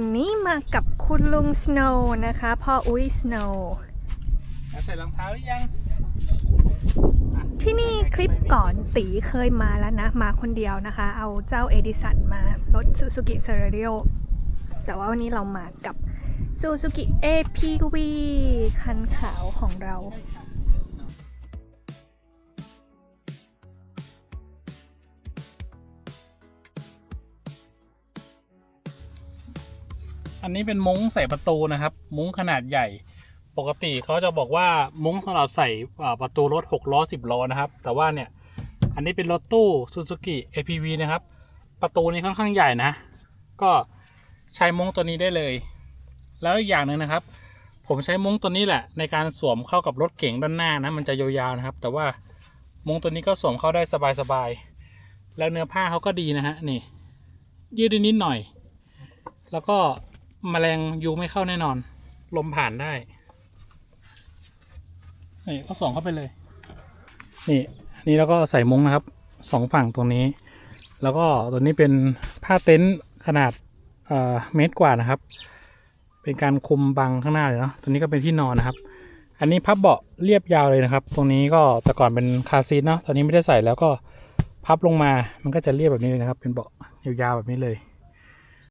วันนี้มากับคุณลุงสโนว์นะคะพ่ออุ้ยสโนว์ใส่รองเท้าหรือยัง ที่นี่คลิปก่อนตีเคยมาแล้วนะ มาคนเดียวนะคะ เอาเจ้าเอดิสันมารถ Suzuki c e r a r i o แต่ว่าวันนี้เรามากับ Suzuki APV คันขาวของเรา อันนี้เป็นมุ้งใส่ประตูนะครับ มุ้งขนาดใหญ่ ปกติเขาจะบอกว่ามุ้งสำหรับใส่ประตูรถ 6 ล้อ 10 ล้อนะครับ แต่ว่าเนี่ย อันนี้เป็นรถตู้ Suzuki APV นะครับ ประตูนี้ค่อนข้างใหญ่นะ ก็ใช้มุ้งตัวนี้ได้เลย แล้วอีกอย่างหนึ่งนะครับ ผมใช้มุ้งตัวนี้แหละ ในการสวมเข้ากับรถเก๋งด้านหน้านะ มันจะยาวๆนะครับ แต่ว่ามุ้งตัวนี้ก็สวมเข้าได้สบายๆ แล้วเนื้อผ้าเขาก็ดีนะฮะ นี่ ยืดได้นิดหน่อย แล้วก็ มแมลงยุงไม่เข้าแน่นอน ลมผ่านได้นี่ก็ส่องเข้าไปเลย นี่อันนี้แล้วก็ใส่มุ้งนะครับสองฝั่งตรงนี้ แล้วก็ตัวนี้เป็นผ้าเต็นท์ขนาดเอ่อเมตรกว่านะครับ เป็นการคุมบังข้างหน้าเลยเนาะตัวนี้ก็เป็นที่นอนนะครับ อันนี้พับเบาะเรียบยาวเลยนะครับ ตรงนี้ก็แต่ก่อนเป็นคาร์ซีทเนาะตอนนี้ไม่ได้ใส่แล้วก็พับลงมามันก็จะเรียบแบบนี้เลยนะครับ เป็นเบาะยาวๆแบบนี้เลย